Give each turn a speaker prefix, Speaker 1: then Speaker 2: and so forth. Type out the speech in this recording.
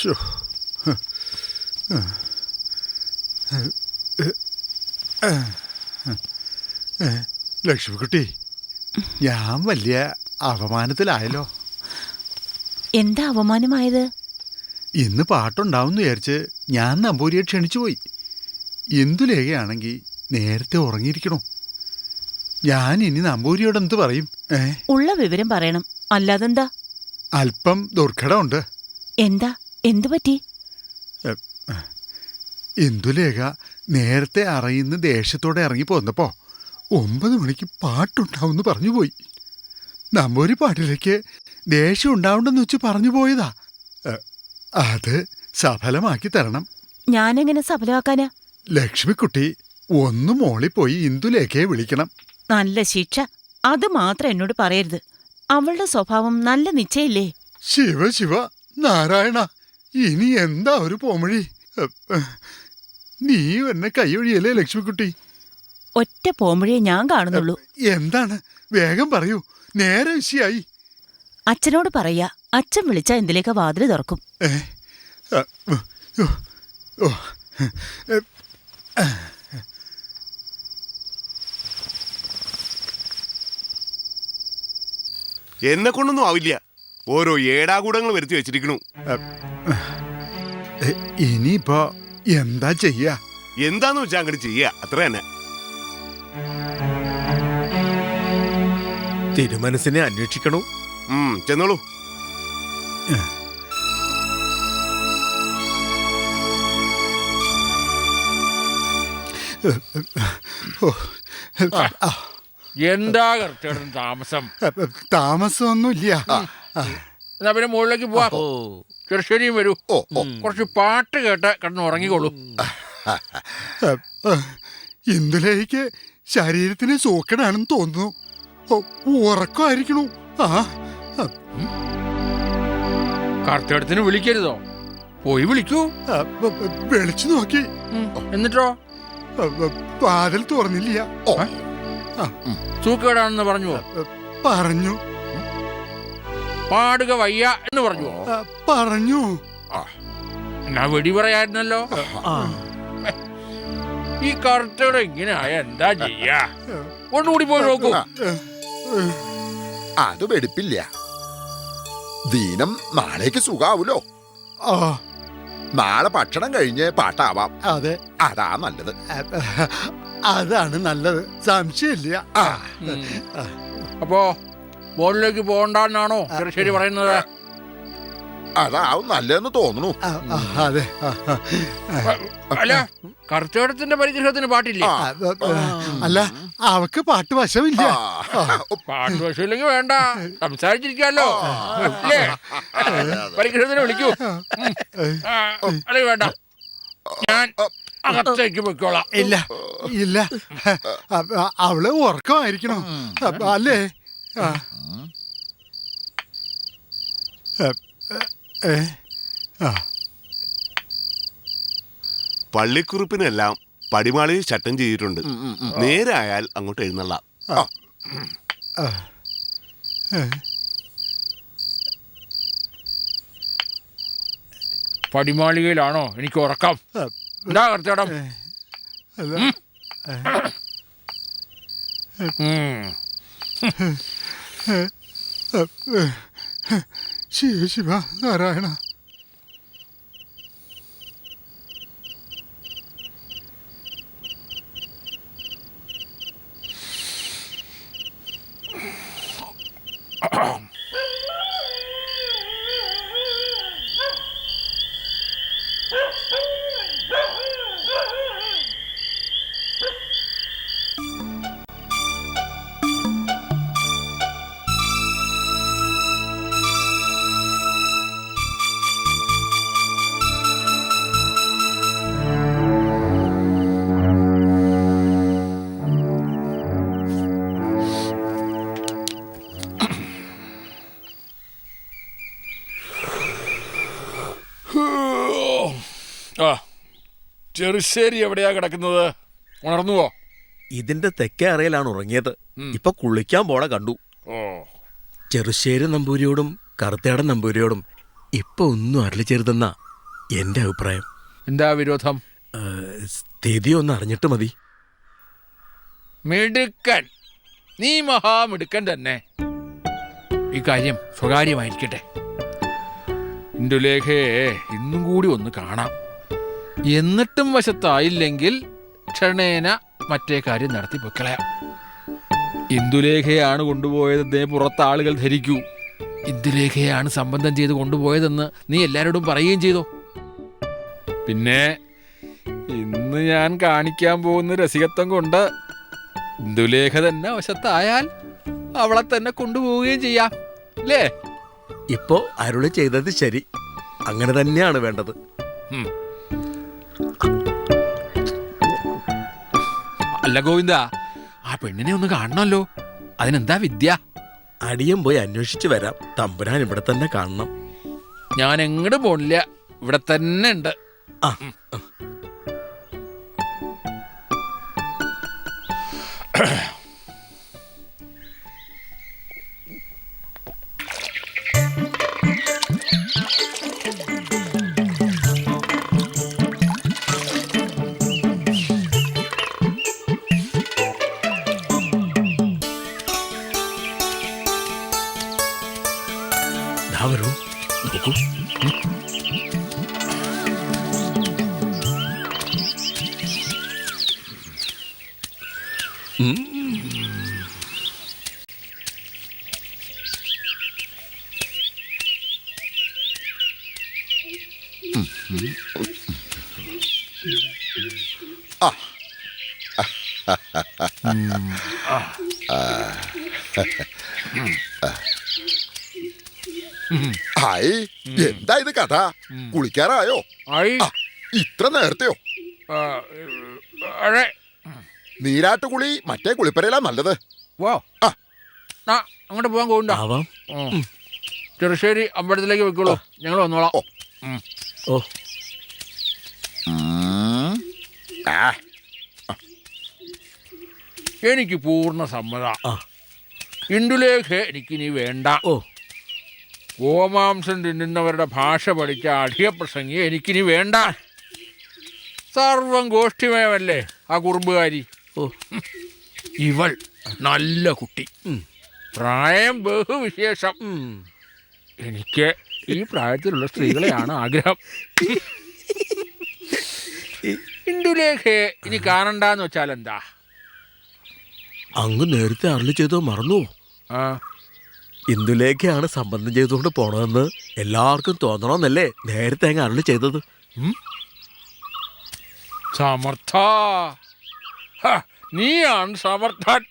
Speaker 1: ശോ. ലക്ഷ്മിക്കുട്ടി ഞാൻ വലിയ അപമാനത്തിലായല്ലോ.
Speaker 2: എന്താ അപമാനമായത്?
Speaker 1: ഇന്ന് പാട്ടുണ്ടാവും വിചാരിച്ച് ഞാൻ നമ്പൂരിയെ ക്ഷണിച്ചു പോയി ഇന്ദുലേഖയാണെങ്കിൽ നേരത്തെ ഉറങ്ങിയിരിക്കണോ? ഞാൻ ഇനി നമ്പൂരിയോട് എന്ത് പറയും?
Speaker 2: ഉള്ള വിവരം പറയണം. അല്ലാതെന്താ?
Speaker 1: അല്പം ദുർഘടമുണ്ട്.
Speaker 2: എന്താ? എന്തു പറ്റി?
Speaker 1: ഇന്ദുലേഖ നേരത്തെ അറിയുന്ന ദേഷ്യത്തോടെ ഇറങ്ങി പോന്നപ്പോ ഒമ്പത് മണിക്ക് പാട്ടുണ്ടാവുമെന്ന് പറഞ്ഞു പോയി. നമ്മൊരു പാട്ടിലേക്ക് ദേഷ്യം ഉണ്ടാവണ്ടെന്ന് വെച്ച് പറഞ്ഞു പോയതാ. അത് സഫലമാക്കി തരണം.
Speaker 2: ഞാനെങ്ങനെ സഫലമാക്കാനാ?
Speaker 1: ലക്ഷ്മിക്കുട്ടി ഒന്ന് മോളിപ്പോയി പോയി ഇന്ദുലേഖയെ വിളിക്കണം.
Speaker 2: നല്ല ശിക്ഷ. അത് മാത്രം എന്നോട് പറയരുത്. അവളുടെ സ്വഭാവം നല്ല നിശ്ചയില്ലേ?
Speaker 1: ശിവ ശിവ നാരായണ ഇനി എന്താ ഒരു പോമഴി നീ എന്നെ കൈയൊഴിയല്ലേ ലക്ഷ്മിക്കുട്ടി?
Speaker 2: ഒറ്റ പോമഴിയെ ഞാൻ കാണുന്നുള്ളൂ.
Speaker 1: എന്താണ്? വേഗം പറയൂ. നേരെ വിഷയായി.
Speaker 2: അച്ഛനോട് പറയാ അച്ഛൻ വിളിച്ചാ എന്തിലേക്ക് വാതിൽ തുറക്കും.
Speaker 3: എന്നെ കൊണ്ടൊന്നും ആവില്ല. ഓരോ ഏടാകൂടങ്ങൾ വരുത്തി വെച്ചിരിക്കണു.
Speaker 1: ഇനിയിപ്പോ എന്താ ചെയ്യാ?
Speaker 3: എന്താന്ന് വെച്ചാ അങ്ങനെ ചെയ്യ. അത്ര തന്നെ.
Speaker 4: തിരുമനസിനെ അന്വേഷിക്കണു.
Speaker 3: ചെന്നോളൂ.
Speaker 5: എന്താ കറക്റ്റേട്ടൻ താമസം?
Speaker 1: താമസമൊന്നുമില്ല.
Speaker 5: എന്നാ പിന്നെ മുകളിലേക്ക് പോവാ.
Speaker 4: ഓ
Speaker 5: ചെറുശ്ശേരിയും വരൂ കുറച്ച് പാട്ട് കേട്ട കിടന്ന് ഉറങ്ങിക്കോളൂ.
Speaker 1: എന്തിലേക്ക് ഇന്ദുലേക്ക് ശരീരത്തിന് സൂക്കടാണെന്ന് തോന്നുന്നു. ഓ, ഉറക്കമായിരിക്കണു. ആ
Speaker 5: കറക്റ്റേട്ടത്തിന് വിളിക്കരുതോ? പോയി വിളിക്കൂ.
Speaker 1: വിളിച്ചു നോക്കി.
Speaker 5: എന്നിട്ടോ?
Speaker 1: വാതിൽ തുറന്നില്ല.
Speaker 5: സൂക്കേടാണെന്ന് പറഞ്ഞു
Speaker 1: പറഞ്ഞു.
Speaker 5: പാടുക വയ്യ എന്ന്
Speaker 1: പറഞ്ഞു. പറഞ്ഞു.
Speaker 5: എന്നാ വെടി പറയായിരുന്നല്ലോ? ഈ കറുത്തോടെ ഇങ്ങനെ ആയ എന്താ ചെയ്യാ? ഒന്നുകൂടി പോയി നോക്കൂ.
Speaker 6: അത് വെടിപ്പില്ല. ദീനം നാളേക്ക് സുഖാവൂലോ?
Speaker 1: ആ.
Speaker 6: നാളെ ഭക്ഷണം കഴിഞ്ഞ് പാട്ടാവാം.
Speaker 1: അതെ.
Speaker 6: അതാ നല്ലത്.
Speaker 1: അതാണ് നല്ലത്. സംശയമില്ല.
Speaker 5: അപ്പോ മുകളിലേക്ക് പോകണ്ടെന്നാണോ ചെറുശ്ശേരി പറയുന്നത്?
Speaker 6: അതാവും നല്ലതെന്ന് തോന്നുന്നു.
Speaker 1: അതെ.
Speaker 5: അല്ല കർച്ചവടത്തിന്റെ പരിഗ്രഹത്തിന് പാട്ടില്ലേ?
Speaker 1: അല്ല അവക്ക് പാട്ട് വശമില്ല.
Speaker 5: പാട്ട് വശമില്ലെങ്കിൽ വേണ്ട. സംസാരിച്ചിരിക്കാലോ. അല്ലേ? പരിഗ്രഹത്തിന് വിളിക്കൂ. അല്ലെങ്കിൽ വേണ്ട. ഞാൻ അകത്തേക്ക് പൊയ്ക്കോളാം.
Speaker 1: ഇല്ല ഇല്ല. അവൾ ഉറക്കമായിരിക്കണം. അല്ലേ?
Speaker 3: പള്ളിക്കുറിപ്പിനെല്ലാം പടിമാളിയിൽ ചട്ടം ചെയ്തിട്ടുണ്ട്. നേരായാൽ അങ്ങോട്ട് എഴുന്നള്ള.
Speaker 1: ആ.
Speaker 5: പടിമാളികയിലാണോ? എനിക്ക് ഉറക്കം. എന്താ
Speaker 1: കർത്തേടം? ശിവ നാരായണ.
Speaker 5: ആ ചെറുശ്ശേരി എവിടെയാ കിടക്കുന്നത്? ഉണർന്നുവോ?
Speaker 4: ഇതിന്റെ തെക്കേ അറയിലാണ് ഉറങ്ങിയത്. ഇപ്പൊ കുളിക്കാൻ പോണ കണ്ടു.
Speaker 5: ഓ.
Speaker 4: ചെറുശ്ശേരി നമ്പൂരിയോടും കറുത്തേടൻ നമ്പൂരിയോടും ഇപ്പൊ ഒന്നും അരളി ചേരുതെന്നാ എന്റെ അഭിപ്രായം.
Speaker 5: എന്താ വിരോധം?
Speaker 4: സ്ഥിതി ഒന്ന് അറിഞ്ഞിട്ട് മതി.
Speaker 5: മിടുക്കൻ. നീ മഹാമിടുക്കൻ തന്നെ. ഈ കാര്യം സ്വകാര്യമായിരിക്കട്ടെ. ഇന്ദുലേഖയെ ഇന്നും കൂടി ഒന്ന് കാണാം. എന്നിട്ടും വശത്തായില്ലെങ്കിൽ ക്ഷണേന മറ്റേ കാര്യം നടത്തി പൊക്കളയാം ഇന്ദുലേഖയാണ് കൊണ്ടുപോയതെന്നേ പുറത്ത് ആളുകൾ ധരിക്കൂ. ഇന്ദുലേഖയാണ് സംബന്ധം ചെയ്ത് കൊണ്ടുപോയതെന്ന് നീ എല്ലാവരോടും പറയുകയും ചെയ്തോ? പിന്നെ ഇന്ന് ഞാൻ കാണിക്കാൻ പോകുന്ന രസികത്വം കൊണ്ട് ഇന്ദുലേഖ തന്നെ വശത്തായാൽ അവളെ തന്നെ കൊണ്ടുപോവുകയും ചെയ്യാം അല്ലേ?
Speaker 4: ഇപ്പോ അരുളി ചെയ്തത് ശരി. അങ്ങനെ തന്നെയാണ് വേണ്ടത്.
Speaker 5: അല്ല ഗോവിന്ദ ആ പെണ്ണിനെ ഒന്ന് കാണണമല്ലോ. അതിനെന്താ വിദ്യ?
Speaker 4: അടിയം പോയി അന്വേഷിച്ചു വരാം. തമ്പുരാൻ ഇവിടെ തന്നെ കാണണം.
Speaker 5: ഞാൻ എങ്ങോട്ട് പോണില്ല. ഇവിടെ തന്നെ ഉണ്ട്.
Speaker 4: ആ.
Speaker 6: ഹായ് എന്താ ഇത് കഥ കുളിക്കാറായോ? ഇത്ര നേരത്തെയോ? നീരാട്ടുകുളി മറ്റേ കുളിപ്പരയിലാ നല്ലത്.
Speaker 5: വോ.
Speaker 6: ആ.
Speaker 5: ആ അങ്ങോട്ട് പോകാൻ പോകണ്ട
Speaker 4: ആവാം.
Speaker 5: ചെറുശ്ശേരി അമ്പലത്തിലേക്ക് വെക്കുള്ളൂ ഞങ്ങൾ വന്നോളാം.
Speaker 6: ഓ.
Speaker 4: ഓ.
Speaker 6: ഉം. ആ,
Speaker 5: എനിക്ക് പൂർണ സമ്മത.
Speaker 4: ആ.
Speaker 5: ഇന്ദുലേഖ എനിക്കിനി വേണ്ട.
Speaker 4: ഓ.
Speaker 5: ഗോമാംസം തിന്നുന്നവരുടെ ഭാഷ പഠിച്ച അധികപ്രസംഗി എനിക്കിനി വേണ്ട. സർവം ഗോഷ്ഠിമയമല്ലേ ആ കുറുമ്പുകാരി? ഇവൾ നല്ല കുട്ടി. പ്രായം ബഹുവിശേഷം. എനിക്ക് ഈ പ്രായത്തിലുള്ള സ്ത്രീകളെയാണ് ആഗ്രഹം. ഇന്ദുലേഖയെ ഇനി കാണണ്ടെന്ന് വെച്ചാൽ എന്താ?
Speaker 4: അങ്ങ് നേരത്തെ അറിഞ്ഞു ചെയ്തോ മറന്നു?
Speaker 5: ആ.
Speaker 4: ഇന്ദുലേഖയാണ് സംബന്ധം ചെയ്തുകൊണ്ട് പോണതെന്ന് എല്ലാവർക്കും തോന്നണമെന്നല്ലേ നേരത്തെ അങ്ങ് അറിഞ്ഞു ചെയ്തത്?
Speaker 5: സമർത്ഥ. നീയാണ് സമർത്ഥൻ.